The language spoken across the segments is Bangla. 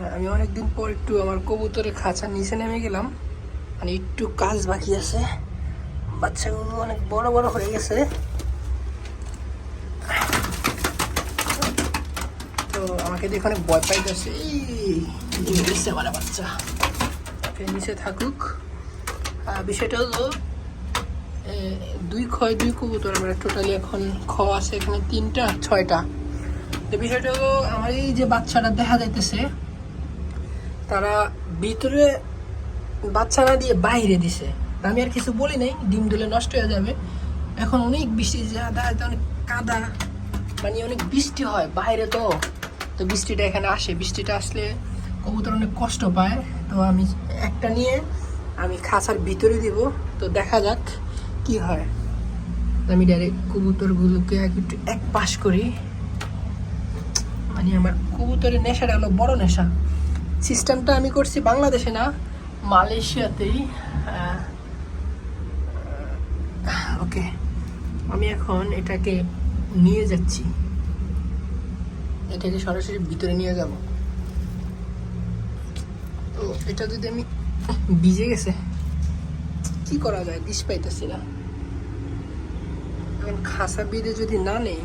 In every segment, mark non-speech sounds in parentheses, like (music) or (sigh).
হ্যাঁ, আমি অনেকদিন পর একটু আমার কবুতরের খাঁচা নিচে নেমে গেলাম। মানে একটু কাজ বাকি আছে। বাচ্চাগুলো অনেক বড় বড় হয়ে গেছে। তো আমাকে দেখে অনেক ভয় পাইতেছে। এই আমার বাচ্চা? নিচে থাকুক। বিষয়টা হলো দুই ক্ষয় দুই কবুতর আমরা টোটালি এখন খ আছে এখানে তিনটা ছয়টা। তো বিষয়টা হলো আমার এই যে বাচ্চাটা দেখা যাইতেছে তারা ভিতরে বাচ্চা না দিয়ে বাইরে দিছে। আমি আর কিছু বলি নাই, ডিম দিলে নষ্ট হয়ে যাবে। এখন অনেক বৃষ্টি যাদা অনেক কাদা মানে অনেক বৃষ্টি হয় বাইরে তো। তো বৃষ্টিটা এখানে আসে। বৃষ্টিটা আসলে কবুতর অনেক কষ্ট পায়। তো আমি একটা নিয়ে আমি খাঁচার ভিতরে দিব। তো দেখা যাক কি হয়। আমি ডাইরেক্ট কবুতরগুলোকে এক একটু এক পাশ করি। মানে আমার কবুতরের নেশাটা হলো বড় নেশা। সিস্টেমটা আমি করছি বাংলাদেশে না, মালয়েশিয়াতেই ওকে, আমি এখন এটাকে নিয়ে যাচ্ছি। এটাকে সরাসরি ভিতরে নিয়ে যাব। তো এটা যদি আমি ভিজে গেছে, কি করা যায়? দিশ পাইতেছি না। এখন খাসা বেঁধে যদি না নেই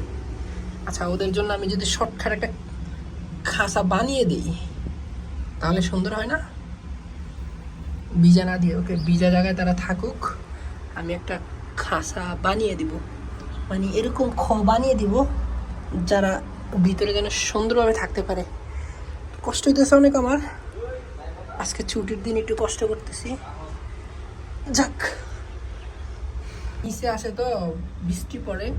আচ্ছা ওদের জন্য আমি যদি শর্টকাট একটা খাসা বানিয়ে দিই। তাহলে সুন্দর হয় না? বীজা না দিয়ে, ওকে বীজা জায়গায় তারা থাকুক। আমি একটা খাসা বানিয়ে দিব। মানে এরকম খ বানিয়ে দিব, যারা ভিতরে যেন সুন্দরভাবে থাকতে পারে। কষ্ট হইতেছে অনেক আমার। আজকে ছুটির দিন একটু কষ্ট করতেছি। যাক। নিচে আসে তো বৃষ্টি পড়ে।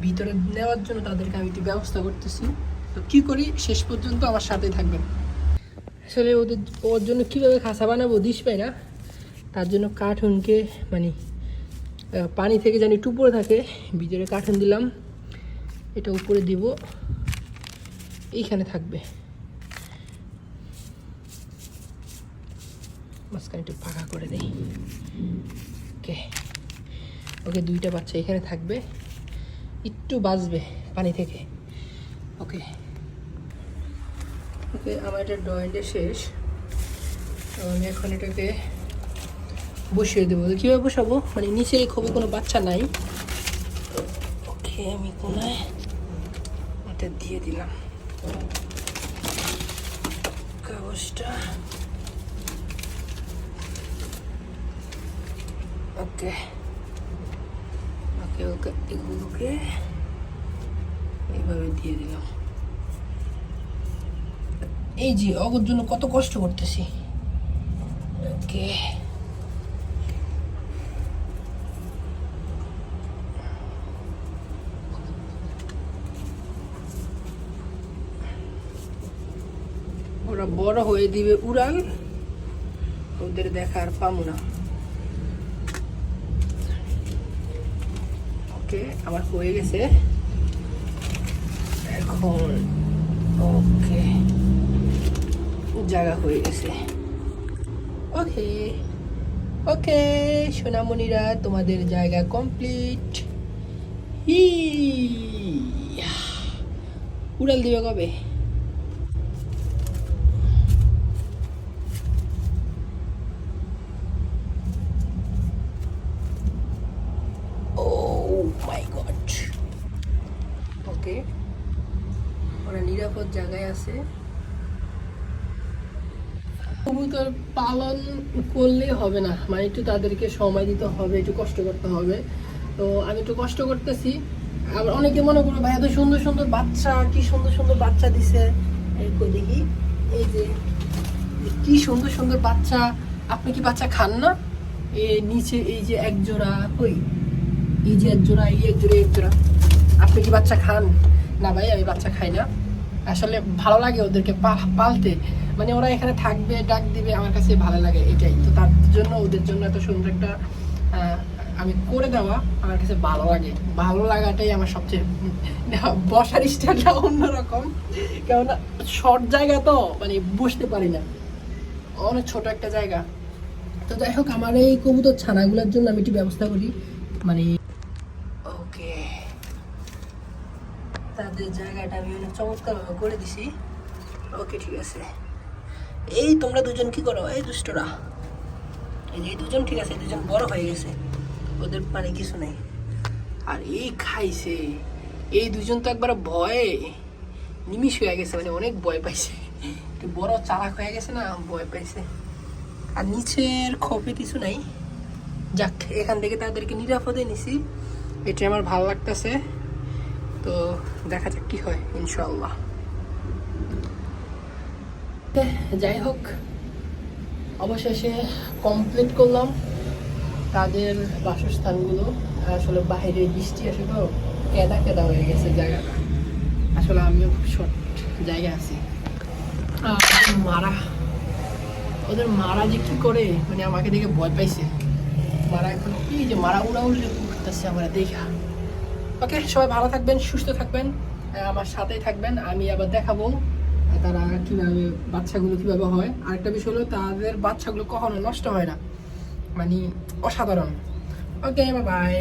ভিতরে নেওয়ার জন্য তাদেরকে আমি একটু ব্যবস্থা করতেছি। তো কি করি? শেষ পর্যন্ত আমার সাথেই থাকবেন। আসলে ওদের ওর জন্য কীভাবে খাসা বানাবো দিস পাই না। তার জন্য কার্টুনকে মানে পানি থেকে জানি একটু উপরে থাকে, ভিতরে কার্টুন দিলাম। এটা উপরে দিব। এইখানে থাকবে। মাঝখানে একটু ফাঁকা করে দেই। ওকে। ওকে, দুইটা বাচ্চা এখানে থাকবে। একটু বাঁচবে পানি থেকে। ওকে। ওকে, আমার এটা ড্রয়িংটা শেষ। আমি এখন এটাকে বসিয়ে দেবো। কীভাবে বসাবো? মানে নিচে খুবই কোনো বাচ্চা নাই। ওকে, আমি কোনায় এটা দিয়ে দিলাম। কাগজটা। ওকে। ওকে ওকে, এগুলোকে এইভাবে দিয়ে দিলাম। এই যে, অগর জন্য কত কষ্ট করতেছি। ওকে। ওরা বড় হয়ে দিবে উড়াল ওদের দেখার পাবো না। ওকে, আমার হয়ে গেছে। এখন, ওকে। জায়গা হয়ে গেছে। ওকে ওকে সোনামণিরা, তোমাদের জায়গা কমপ্লিট হি উড়াল দিবে কবে? মাই গড ওকে ওরা নিরাপদ জায়গায় আছে। কবুতর পালন করলে হবে না। মানে একটু তাদেরকে সময় দিতে হবে, একটু কষ্ট করতে হবে। তো আমি একটু কষ্ট করতেছি। আবার অনেকে মনে করো, ভাই, এত সুন্দর সুন্দর বাচ্চা, কি সুন্দর সুন্দর বাচ্চা দিছে। দেখি। এই যে, কি সুন্দর সুন্দর বাচ্চা। আপনি কি বাচ্চা খান না? এ নিচে এই যে এক জোড়া, কই? এই যে এক জোড়া, এই এক জোড়া এক জোড়া। আপনি কি বাচ্চা খান? না ভাই, আমি বাচ্চা খাই না। আসলে ভালো লাগে ওদেরকে পালতে। মানে ওরা এখানে থাকবে, ডাক দিবে, আমার কাছে ভালো লাগে এটাই। তো তার জন্য, ওদের জন্য এত সুন্দর একটা আমি করে দেওয়া আমার কাছে ভালো লাগে। ভালো লাগাটাই আমার সবচেয়ে, (laughs) বসার স্টাইলটা অন্যরকম। কেননা, শর্ট জায়গা তো মানে বসতে পারি না। অনেক ছোট একটা জায়গা। তো যাই হোক, আমার এই কবুতর ছানাগুলোর জন্য আমি একটু ব্যবস্থা করি। মানে ওকে। তাদের জায়গাটা আমি অনেক চমৎকারভাবে করে দিছি। ওকে, ঠিক আছে। এই তোমরা দুজন কি করো? এই দুষ্টরা। এই যে দুজন ঠিক আছে দুজন বড় হয়ে গেছে। ওদের মানে কিছু নেই। আর এই খাইছে। এই দুজন তো একবার ভয়ে নিমিষ হয়ে গেছে মানে অনেক ভয় পাইছে। বড় চালাক হয়ে গেছে না, ভয় পাইছে। আর নিচের খোপে কিছু নাই। যাক, এখান থেকে তাদেরকে নিরাপদে নিছি। এটা আমার ভালো লাগতেছে। তো দেখা যাক কি হয় ইনশাল্লাহ তে, যাই হোক অবশেষে কমপ্লিট করলাম তাদের বাসস্থানগুলো। আসলে বাইরে বৃষ্টি আসে তো কেদা কেদা হয়ে গেছে জায়গাটা। আসলে আমিও খুব শর্ট জায়গায় আছি। মারা ওদের মারা যে কি করে মানে আমাকে দেখে ভয় পাইছে। মারা এখন কি যে মারা উড়া উড়লে করতেছে আমরা দেখা। ওকে সবাই ভালো থাকবেন সুস্থ থাকবেন আমার সাথেই থাকবেন আমি আবার দেখাবো। তারা কীভাবে বাচ্চাগুলো কীভাবে হয়, আরেকটা বিষয় হলো তাদের বাচ্চাগুলো কখনো নষ্ট হয় না। মানে অসাধারণ। Okay bye